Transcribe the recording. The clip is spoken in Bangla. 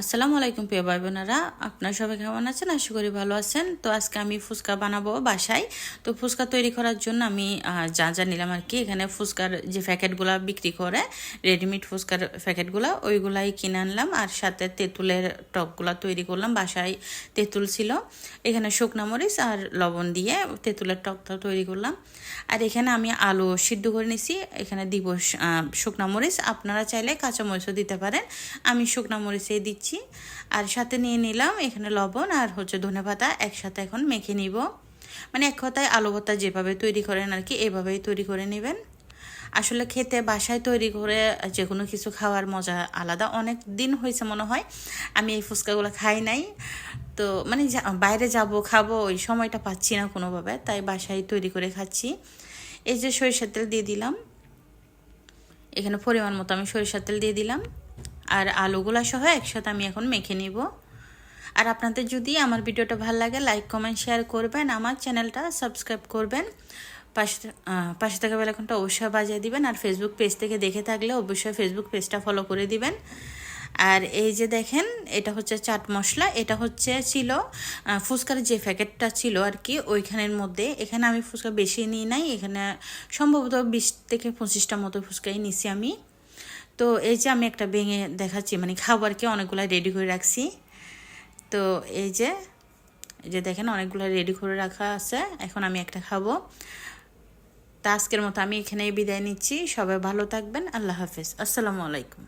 আসসালামু আলাইকুম প্রিয় ভাই বোনেরা আপনারা সবাই কেমন আছেন? আশা করি ভালো আছেন। তো আজকে আমি ফুচকা বানাবো বাসায়। তো ফুচকা তৈরি করার জন্য আমি যা যা নিলাম আর কি, এখানে ফুচকার যে প্যাকেটগুলো বিক্রি করে, রেডিমেড ফুচকার প্যাকেটগুলো, ওইগুলাই কিনে আনলাম। আর সাথে তেঁতুলের টকগুলো তৈরি করলাম। বাসায় তেঁতুল ছিল। এখানে শুকনা মরিচ আর লবণ দিয়ে তেঁতুলের টকটা তৈরি করলাম। আর এখানে আমি আলু সিদ্ধ করে নিছি। এখানে দিব শুকনা মরিচ। আপনারা চাইলে কাঁচা মরিচও দিতে পারেন। আমি শুকনা মরিচই দিচ্ছি। আর সাথে নিয়ে নিলাম এখানে লবণ আর হচ্ছে ধনে পাতা একসাথে এখন মেখে নিব। মানে এক কথায় আলু ভর্তা যেভাবে তৈরি করেন আর কি, এভাবেই তৈরি করে নেবেন। আসলে খেতে বাসায় তৈরি করে যে কোনো কিছু খাওয়ার মজা আলাদা। অনেক দিন হয়েছে মনে হয় আমি এই ফুচকাগুলো খাই নাই। তো মানে বাইরে যাব, খাব, ওই সময়টা পাচ্ছি না কোনোভাবে, তাই বাসায় তৈরি করে খাচ্ছি। এই যে সরিষার তেল দিয়ে দিলাম। এখানে পরিমাণ মতো আমি সরিষার তেল দিয়ে দিলাম। আর আলুগুলা সহ একসাথে আমি এখন মেখে নিব। আর আপনাদের যদি আমার ভিডিওটা ভালো লাগে, লাইক, কমেন্ট, শেয়ার করবেন, আমার চ্যানেলটা সাবস্ক্রাইব করবেন। পাশে পাশে থাকা বেলাকনটা অবশ্যই বাজিয়ে দিবেন, আর ফেসবুক পেজ থেকে দেখে থাকলে অবশ্যই ফেসবুক পেজটা ফলো করে দিবেন। আর এই যে দেখেন, এটা হচ্ছে চাট মশলা, এটা হচ্ছে ছিল ফুচকার যে প্যাকেটটা ছিল আর কি, ওইখানের মধ্যে। এখানে আমি ফুচকা বেশি নিই নাই, এখানে সম্ভবত বিশ থেকে পঁচিশটা মতো ফুচকাই নিছি আমি। তো এই যে আমি একটা ভেঙে দেখাচ্ছি মানে খাবারকে অনেকগুলো রেডি করে রাখছি। তো এই যে এই যে দেখেন অনেকগুলো রেডি করে রাখা আছে, এখন আমি একটা খাব। তা আজকের মতো আমি এখানেই বিদায় নিচ্ছি, সবাই ভালো থাকবেন, আল্লাহ হাফেজ, আসসালামু আলাইকুম।